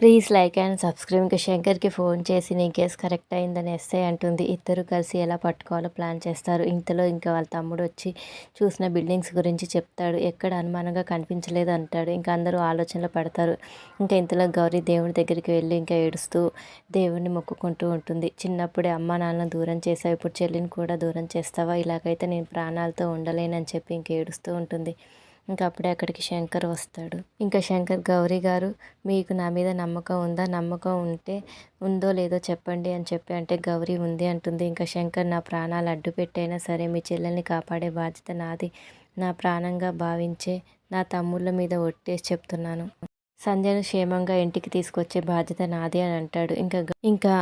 Please like and subscribe. ఇంకా శంకర్కి phone చేసి నీ కేసు కరెక్ట్ అయిందని ఎస్ఐ అంటుంది. ఇద్దరు కలిసి ఎలా పట్టుకోవాలో ప్లాన్ చేస్తారు. ఇంతలో ఇంకా వాళ్ళ తమ్ముడు వచ్చి చూసిన బిల్డింగ్స్ గురించి చెప్తాడు. ఎక్కడ అనుమానంగా కనిపించలేదు అంటాడు. ఇంకా అందరూ ఆలోచనలో పడతారు. ఇంకా ఇంతలో గౌరీ దేవుడి దగ్గరికి వెళ్ళి ఇంకా ఏడుస్తూ దేవుడిని మొక్కుకుంటూ ఉంటుంది. చిన్నప్పుడే అమ్మ నాన్న దూరం చేసావు. ఇప్పుడు చెల్లిని కూడా దూరం చేస్తావా? ఇలాగైతే నేను ప్రాణాలతో ఉండలేనని చెప్పి ఇంక ఏడుస్తూ ఉంటుంది. ఇంకా అప్పుడే అక్కడికి శంకర్ వస్తాడు. ఇంకా శంకర్ గౌరీ గారు మీకు నా మీద నమ్మకం ఉందా? నమ్మకం ఉంటే ఉందో లేదో చెప్పండి అని చెప్పి అంటే గౌరీ ఉంది అంటుంది. ఇంకా శంకర్ నా ప్రాణాలు అడ్డు పెట్టైనా సరే మీ చెల్లెల్ని కాపాడే బాధ్యత నాది. నా ప్రాణంగా భావించే నా తమ్ముళ్ళ మీద ఒట్టేసి చెప్తున్నాను. సంధ్యను క్షేమంగా ఇంటికి తీసుకొచ్చే బాధ్యత నాది అని అంటాడు. ఇంకా ఇంకా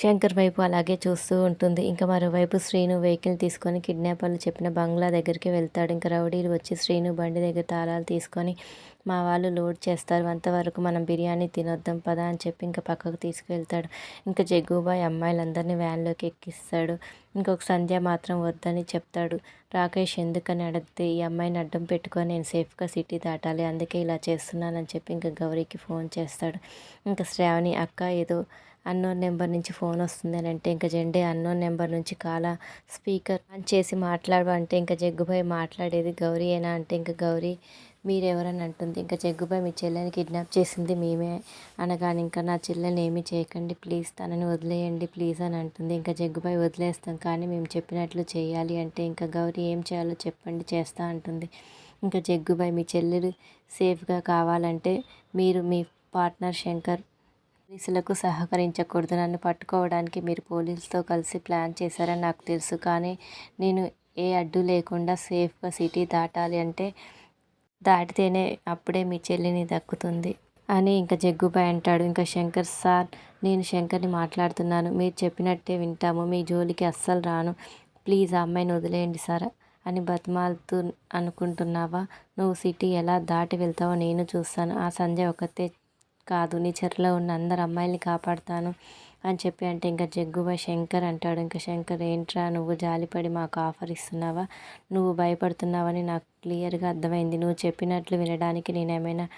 శంకర్ వైపు అలాగే చూస్తూ ఉంటుంది. ఇంకా మరోవైపు శ్రీను వెహికల్ తీసుకొని కిడ్నాపర్లు చెప్పిన బంగ్లా దగ్గరికి వెళ్తాడు. ఇంకా రౌడీలు వచ్చి శ్రీను బండి దగ్గర తాళాలు తీసుకొని మా వాళ్ళు లోడ్ చేస్తారు. అంతవరకు మనం బిర్యానీ తినొద్దాం పదా అని చెప్పి ఇంకా పక్కకు తీసుకువెళ్తాడు. ఇంకా జగ్గుబాయ్ అమ్మాయిలందరినీ వ్యాన్లోకి ఎక్కిస్తాడు. ఇంకొక సంధ్య మాత్రం వద్దని చెప్తాడు. రాకేష్ ఎందుకని అడిగితే ఈ అమ్మాయిని అడ్డం పెట్టుకొని నేను సేఫ్గా సిటీ దాటాలి. అందుకే ఇలా చేస్తున్నానని చెప్పి ఇంకా గౌరీకి ఫోన్ చేస్తాడు. ఇంకా శ్రావణి అక్క ఏదో అన్నోన్ నెంబర్ నుంచి ఫోన్ వస్తుంది అని అంటే ఇంకా జెండే అన్నోన్ నెంబర్ నుంచి కాల స్పీకర్ ఆన్ చేసి మాట్లాడు అంటే ఇంకా జగ్గుబాయ్ మాట్లాడేది గౌరీ అయినా అంటే ఇంకా గౌరీ మీరెవరని అంటుంది. ఇంకా జగ్గుబాయ్ మీ చెల్లెని కిడ్నాప్ చేసింది మేమే అనగానే ఇంకా నా చెల్లెని ఏమీ చేయకండి ప్లీజ్ తనని వదిలేయండి ప్లీజ్ అని అంటుంది. ఇంకా జగ్గుబాయ్ వదిలేస్తాం కానీ మేము చెప్పినట్లు చేయాలి అంటే ఇంకా గౌరీ ఏం చేయాలో చెప్పండి చేస్తా అంటుంది. ఇంకా జగ్గుబాయ్ మీ చెల్లెలు సేఫ్గా కావాలంటే మీరు మీ పార్ట్నర్ శంకర్ పోలీసులకు సహకరించకూడదు. నన్ను పట్టుకోవడానికి మీరు పోలీసులతో కలిసి ప్లాన్ చేశారని నాకు తెలుసు. కానీ నేను ఏ అడ్డు లేకుండా సేఫ్గా సిటీ దాటాలి అంటే దాటితేనే అప్పుడే మీ చెల్లిని దక్కుతుంది అని ఇంకా జగ్గుబాయ్ అంటాడు. ఇంకా శంకర్ సార్ నేను శంకర్ని మాట్లాడుతున్నాను. మీరు చెప్పినట్టే వింటాము. మీ జోలికి అస్సలు రాను. ప్లీజ్ ఆ అమ్మాయిని వదిలేయండి సార్ అని బతిమాలుతూ అనుకుంటున్నావా? నువ్వు సిటీ ఎలా దాటి వెళ్తావో నేను చూస్తాను. ఆ సంజయ్ ఒకతే కాదు నీ చెరలో ఉన్న అందరు అమ్మాయిల్ని కాపాడుతాను అని చెప్పి అంటే ఇంకా జగ్గుబాయ్ శంకర్ అంటాడు. ఇంకా శంకర్ ఏంట్రా నువ్వు జాలిపడి మాకు ఆఫర్ ఇస్తున్నావా? నువ్వు భయపడుతున్నావని నాకు క్లియర్గా అర్థమైంది. నువ్వు చెప్పినట్లు వినడానికి నేనేమైనా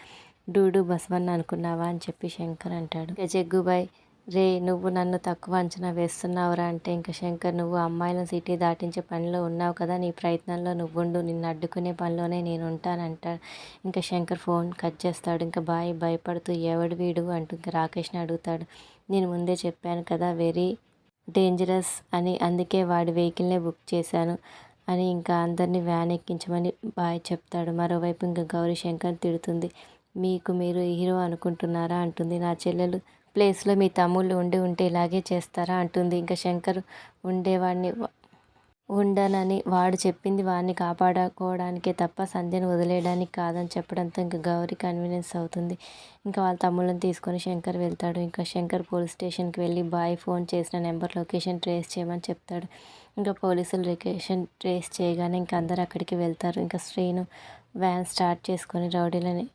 డూడు బస్వన్ అనుకున్నావా? అని చెప్పి శంకర్ అంటాడు. ఇంకా జగ్గుబాయ్ రే నువ్వు నన్ను తక్కువ అంచనా వేస్తున్నావురా అంటే ఇంకా శంకర్ నువ్వు అమ్మాయిలను సిటీ దాటించే పనిలో ఉన్నావు కదా నీ ప్రయత్నంలో నువ్వుండు నిన్ను అడ్డుకునే పనిలోనే నేను ఉంటానంట ఇంకా శంకర్ ఫోన్ కట్ చేస్తాడు ఇంకా బాయ్ భయపడుతూ ఎవడు వీడు అంటూ ఇంకా రాకేష్ని అడుగుతాడు. నేను ముందే చెప్పాను కదా వెరీ డేంజరస్ అని అందుకే వాడి వెహికల్నే బుక్ చేశాను అని ఇంకా అందరినీ వ్యాన్ ఎక్కించమని బాయ్ చెప్తాడు. మరోవైపు ఇంకా గౌరీ శంకర్ తిడుతుంది. మీకు మీరు హీరో అనుకుంటున్నారా అంటుంది. నా చెల్లెలు ప్లేస్లో మీ తమ్ముళ్ళు ఉండి ఉంటే ఇలాగే చేస్తారా అంటుంది. ఇంకా శంకర్ ఉండేవాడిని ఉండనని వాడు చెప్పింది వాడిని కాపాడుకోవడానికే తప్ప సంధ్యను వదిలేయడానికి కాదని చెప్పడంతో ఇంకా గౌరీ కన్వీనియన్స్ అవుతుంది. ఇంకా వాళ్ళ తమ్ముళ్ళని తీసుకొని శంకర్ వెళ్తాడు. ఇంకా శంకర్ పోలీస్ స్టేషన్కి వెళ్ళి బాయ్ ఫోన్ చేసిన నెంబర్ లొకేషన్ ట్రేస్ చేయమని చెప్తాడు. ఇంకా పోలీసులు లొకేషన్ ట్రేస్ చేయగానే ఇంకా అందరు అక్కడికి వెళ్తారు. ఇంకా శ్రీను వ్యాన్ స్టార్ట్ చేసుకొని రౌడీలని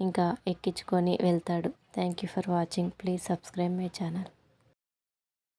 ఇంకా ఎక్కించుకొని వెళ్తాడు. Thank you for watching please subscribe my channel